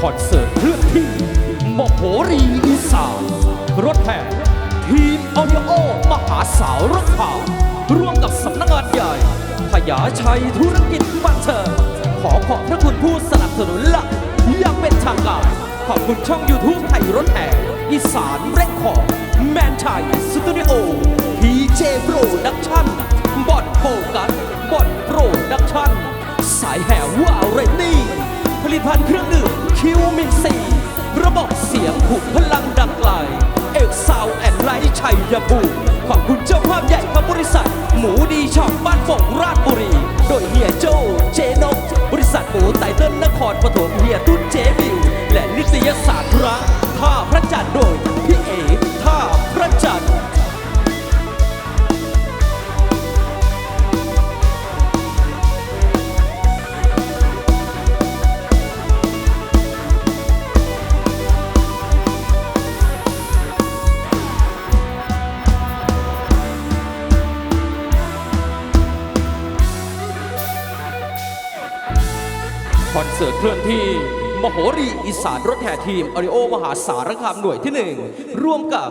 คอนเสิร์ตเพื่อที่มโหรีอีสานรถแห่ทีมออดิโอมหาสาวรถข่าวร่วมกับสำนักงานใหญ่พยาชัยธุรกิจบันเทิงขอขอบพระคุณผู้สนับสนุนหลักอย่างเป็นทางการขอบคุณช่อง YouTube ไทยรถแห่อีสานเร่งขอแมนชัยสตูดิโอพีเจโปรดักชั่นบอดโฟกัสบอดโปรดักชั่นสายแหววาเรนนี่ผลิตภัณฑ์เครื่องดื่ม คิวมินซีระบบเสียงผูกพลังดังไกล เอลซาวแอนไลท์ชัยภูมิขอบคุณเจ้าภาพใหญ่ของบริษัท หมูดีช็อปบ้านฝงราชบุรี โดยเฮียโจเจนกบริษัทหมูไตเติ้ลนครปฐมเฮียตุ้นเจบิวและนิตยสาร คอนเสิร์ตเคลื่อนที่ มโหรีอีสานรถแห่ทีมอริโอมหาสารคามหน่วยที่หนึ่งร่วมกับ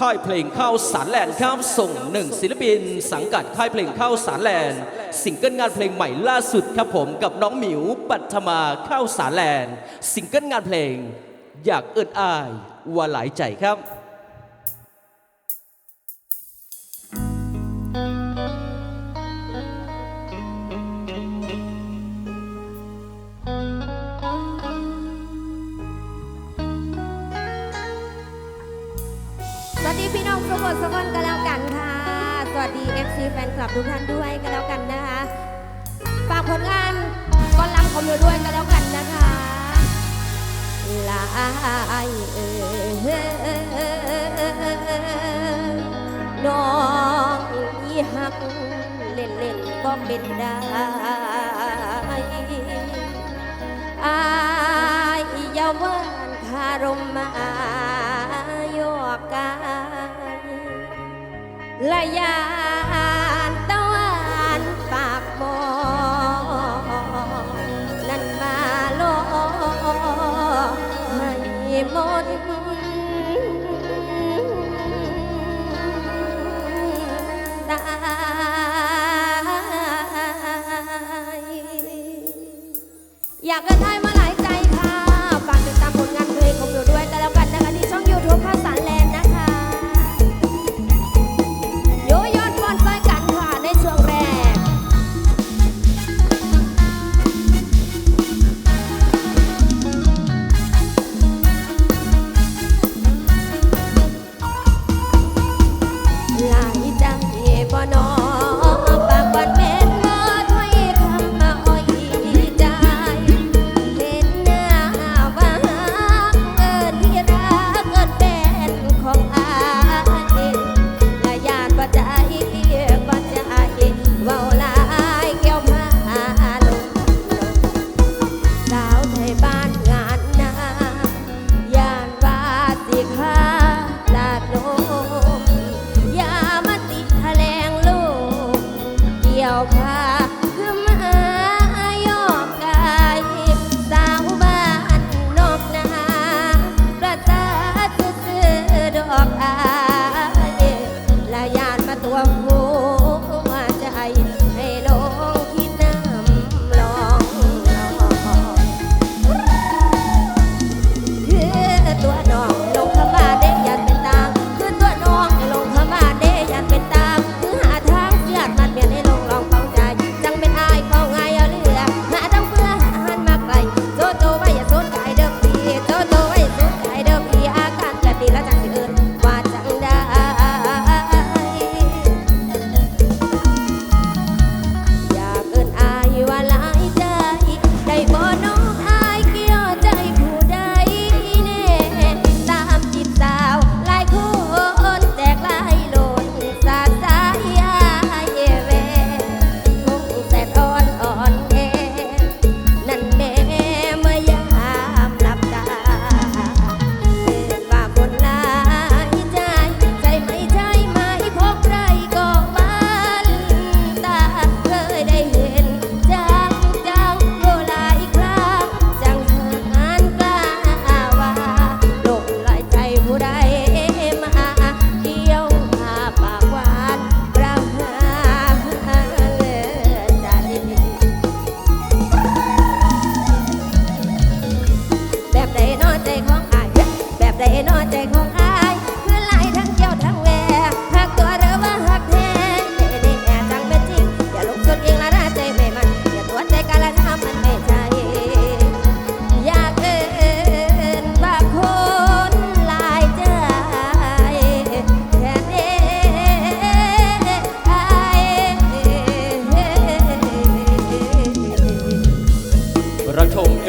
ค่ายเพลงข้าวสารแลนด์ครับส่งหนึ่งศิลปิน สังกัดค่ายเพลงข้าวสารแลนด์ซิงเกิลงานเพลงใหม่ล่าสุดครับผมกับน้องหมิว ปัทมาข้าวสารแลนด์ซิงเกิลงานเพลง อยากเอิดอายว่าหลายใจครับ ดีพี่น้องทุกคนกคนกันแล้วกันค่ะ สวัสดี FC แฟนคลับทุกท่านด้วยกันแล้วกันนะคะ ฝากผลงานก้อนลังของเราด้วยกันแล้วกันนะคะลายเอ่ยน้องอีหักเล่นเล่นก็เป็นได้อายยาวันคารมมา และยา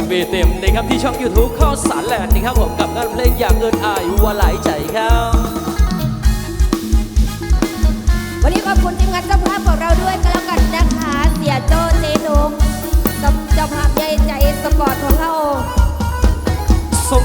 MV เต็มนะครับที่ช่อง YouTube ข้าวสารแหลกนะครับผมกับการเพลงอย่างเอินอายวาไหลใจครับ วันนี้ขอบคุณทีมงานสภาพของเราด้วยก็แล้วกันนะคะ เสียโจเจนงเจ้าภาพใหญ่ใจสปอร์ตของ